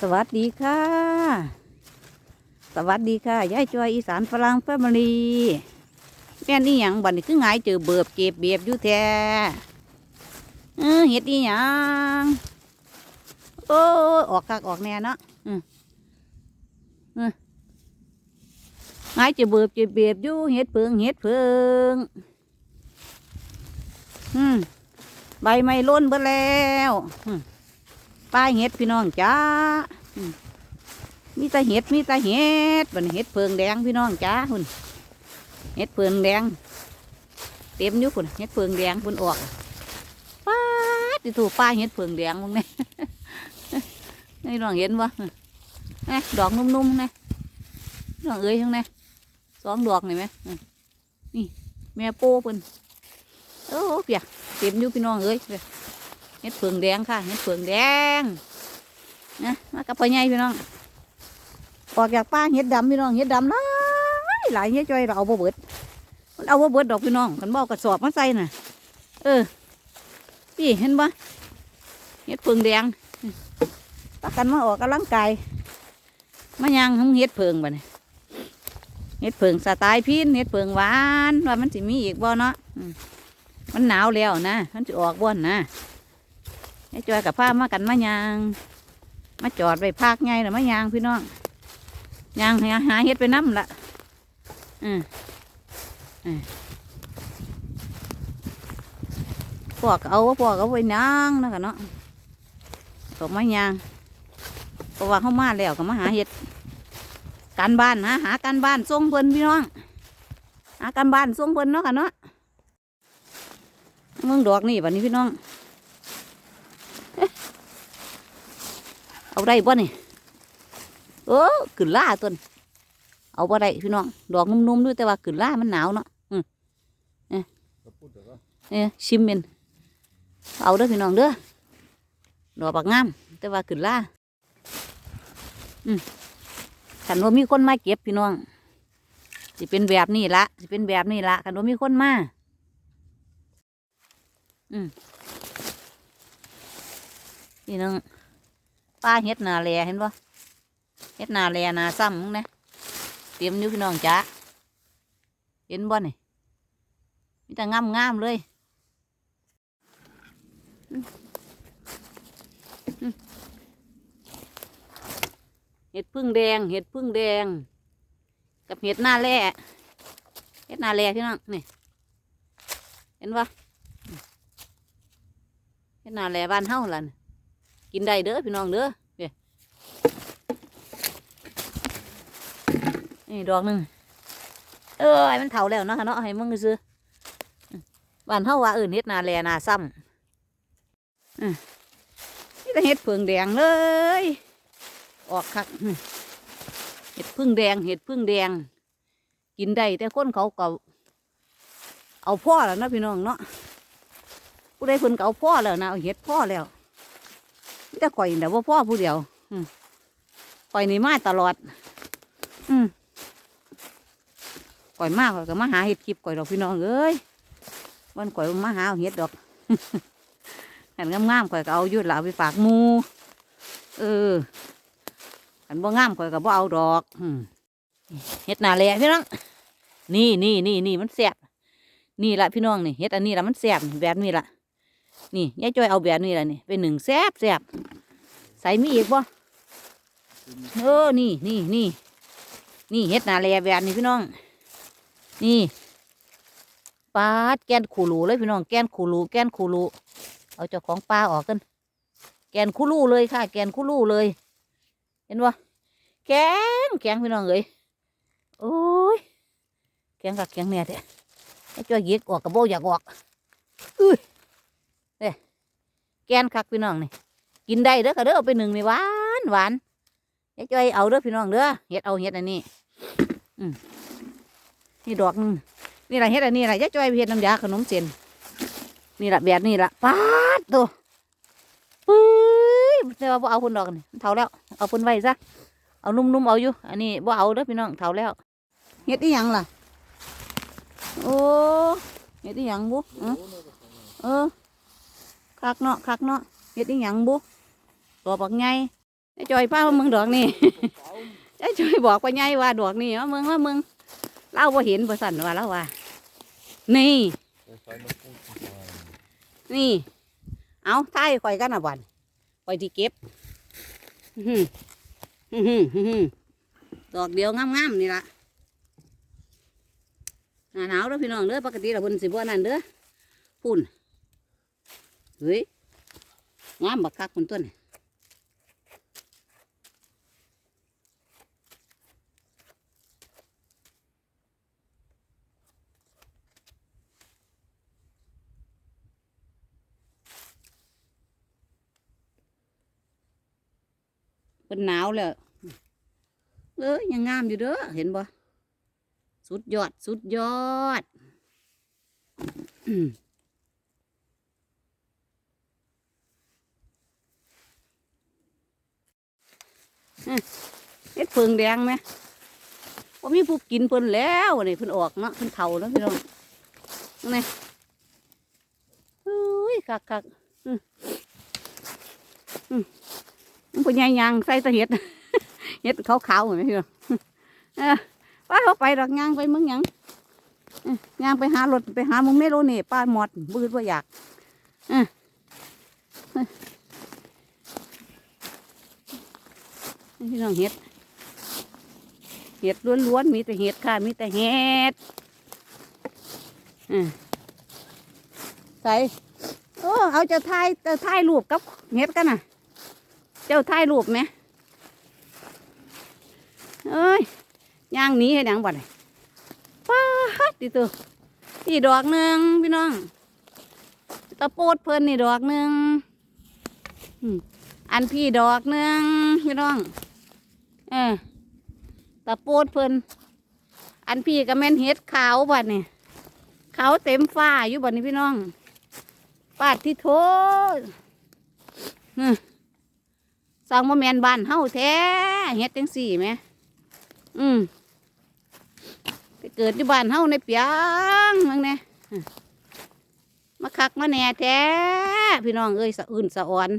สวัสดีค่ะ สวัสดีค่ะยายจอยอีสานฝรั่งแฟมิลีแม่นี่หยังบัดนี้คือไงเจอเบิบเจ็บเบียบอยู่แท้เออเฮ็ดอีหยังโอ้ออกคักออกแน่เนาะอืมเออไงเจอเบิบเจ็บเบียบอยู่เฮ็ดเพิงเฮ็ดเพิงอืมใบไม้ล้นเบิดแล้วอืม ป้ายเห็ดพี่น้องจ้ามีแต่เห็ดมีแต่เห็ดบันเห็ดเพิงแดงพี่น้องจ้าคุณเห็ดเพิงแดง เต็มอยู่คุณเห็ดเพิงแดงคุณออกป้าดที่ถูกป้ายเห็ดเพิงแดงมึงเนี่ยนี่น้องเห็นบ่นี่ดอกนุ่มๆนะน้องเอ้ยทั้งนี้สองดอกนี่ไหมอืมนี่แม่โป้เพิ่นโอ้เปียเต็มอยู่พี่น้องเอ้ย เห็ดเผืองแดงค่ะเห็ดเผืองแดงนะมากับพ่อใหญ่พี่น้องออกจากป้าเห็ดดำพี่น้องเห็ดดำหลายหลายเห็ดจ้อยเราเอาบ่เบิดมันเอาบ่เบิดดอกพี่น้องกันบ่อกระสอบมาใส่น่ะ เออพี่เห็นบ่เห็ดเผืองแดงปากันมาออกกำลังกายมายังหงเห็ดเผืองบ่เนี่ยเห็ดเผืองสไตล์พินเห็ดเผืองหวานว่ามันสิมีอีกบ่เนาะมันหนาวแล้วนะ มันจะออกบ่นนะ ไอ้จอยกับผ้ามากันมายาง มาจอดไปพากไงหรือมายางพี่น้องยางหาหาเฮ็ดไปน้ำละอืมอืมพวกเอาพวกเอาไปนางนะกันเนาะตกมายางเพราะว่าเขามาแล้วก็มาหาเฮ็ดการบ้านหาหาการบ้านส่งเพิ่นพี่น้องหาการบ้านส่งเพิ่นเนาะกันเนาะเมืองดอกนี่บัดนี้พี่น้อง เอาได้บ่นี่เออขึ้นล่าต้นเอาบ่ได้พี่น้องดอกนุ่มๆด้วยแต่ว่าขึ้นล่ามันหนาวเนาะอืมเอ๊ะเอ๊ะชิมเมนเอาเด้อพี่น้องเด้อดอกบักงาม แต่ว่าขึ้นล่าอืมคันว่ามีคนมาเก็บพี่น้องสิเป็นแบบนี้ละสิเป็นแบบนี้ละคันว่ามีคนมาอืมพี่น้อง ป้าเฮ็ดนาแลเห็นปะเฮ็ดนาแลนาซ้ำมึงนะเตรียมนิ้วพี่น้องจ้าเห็นบ่นี่มีแต่งามงามๆเลยเห็ดพึ่งแดง เห็ดพึ่งแดง กับเห็ดหน้าแร่เห็ดหน้าแร่พี่น้องนี่เห็นปะเห็ดหน้าแร่บ้านเฮาล่ะนี่ กินได้เด้อพี่น้องเด้อเนี่ยนี่ดอกหนึ่งเออไอ้มันเถาแล้วเนาะคะเนาะให้มึงซื้อบ้านเฮาว่าเอื่นเฮ็ดนาแลนาซ้ำอืมนี่แต่เฮ็ดเผืองแดงเลย ออกคักเห็ดพึ่งแดงเห็ดพึ่งแดง กินได้แต่คนเขาก็เอาพ่อแล้วนะพี่น้องเนาะผู้ใดเพิ่นก็เอาพ่อแล้วนะเอาเห็ดพ่อแล้ว แต่ข่อยแต่ว่าพ่อผู้เดียว อืมข่อยนี่มาตลอด อืมข่อยมากข่อยก็มาหาเห็ดคลิปข่อยดอกพี่น้องเอ้ยวันข่อยมาหาเห็ดดอกหันงามๆข่อยก็เอาอยุดหลาไปฝากหมูเออหันบ่งามข่อยก็บ่เอาดอกอืเห็ดนาแล่พี่น้องนี่นี่นี่นี่มันแสบนี่ละพี่น้องนี่เห็ดอันนี้ละมันแสบแบบนี้ละ นี่ยายจ้อยเอาแบบนี้แหละนี่เป็นหนึ่งแซบแซบใส่มีอีกบ่เออนี่นี่นี่นี่เฮ็ดนาแลแบบนี้พี่น้อง นี่ปลาดแกนขูรูเลยพี่น้องแกนขูรูแกนขูรูเอาเจ้าของปลาออกกัน แกนคูรูเลยค่ะ แกนคูรูเลย เห็นบ่แกงแกงพี่น้องเอ้ยโอ้ยแกงกับแกงแน่แท้ไอ้จ้อยเย็กออกกระโบอยากออกอุ้ย แกนคักพี่น้องนี่กินได้เด้อค่ะเด้อเอาไปหนึ่งนี่หวานหวานยายจ้อยเอาเด้อพี่น้องเด้อเฮ็ดเอาเฮ็ดอันนี้อืมนี่ดอกนึงนี่แหละเฮ็ดอันนี้แหละยายจ้อยเฮ็ดน้ำยาขนมเส้นนี่แหละแบบนี้ละปาดตัวปื้ยแต่ว่าบ่เอาคนดอกนี่เท่าแล้ว เอาคนไว้ซะเอานุ่มๆเอาอยู่ อันนี้บ่เอาเด้อพี่น้องเท่าแล้วเฮ็ดอีหยังล่ะโอ้เฮ็ดอีหยังบุเออเออ คักเนาะคักเนาะเฮ็ดอีหยังบุตัวบักไงไอ้จอยพามามืองดอกนี่ ไอ้จอยบอกว่าไงว่าดอกนี่ว่ามืองว่ามืองเล่าว่าเห็นบ่สั่นว่าเล่าว่า นี่ นี่ เอาท้ายข่อยกันอะบันข่อยที่เก็บหืออื้อหืออื้อหือดอกเดียวงามๆนี่ละหนาวเด้อพี่น้องเด้อปกติเราเพิ่นสิบ่นั่นเด้อพุ่น เฮ้ยงามบักคักคนต้นนี่เป็นหนาวแล้วเอ้ยยังงามอยู่เด้อเห็นบ่สุดยอด สุดยอด เฮ็ดเพิงแดงไหมว่ามีผู้กินเพิ่นแล้วนี่เพิ่นออกเนาะเพิ่นเฒ่าแล้วพี่น้องนี่อุ้ยคักคักอืมอืมมันเป็นยางใส่ตะเห็ดเห็ดขาวๆเหมือนพี่น้องเออว่าเขาไปดอกยางไปเมึงยังยางไปหารถไปหามึงไม่รู้นี่ป้าหมดบืดว่าอยากเออเอ้ยนี่ พี่น้องเห็ด เห็ดล้วนๆ มีแต่เห็ดค่ะ มีแต่เห็ดอ่าใส่โอ้เอาเจะถ่ายเจะถ่ายรูปกับเห็ดกันน่ะ เจ้าถ่ายรูปไหมเอ้ยย่างนี้ให้ดังบ่ได้ป้าดดิตัวนี่ดอกหนึ่งพี่น้องตะโปดเพิ่นนี่ดอกหนึ่งอันพี่ดอกหนึ่งพี่น้อง เออตะโปดเพิ่นอันพี่ก็แม่นเฮ็ดขาวบัดนี่ขาวเต็มฟ้าอยู่บัดนี้พี่น้องปาดที่โทษฮึสั่งมาแมนบ้านเฮาแท้เฮ็ดจังสี่ไหมอืมไปเกิดที่บ้านเฮาในเปียงมังเนี่ยมาคักมาแหน่แท้พี่น้องเอ้ยสะอื่นสะอ่อน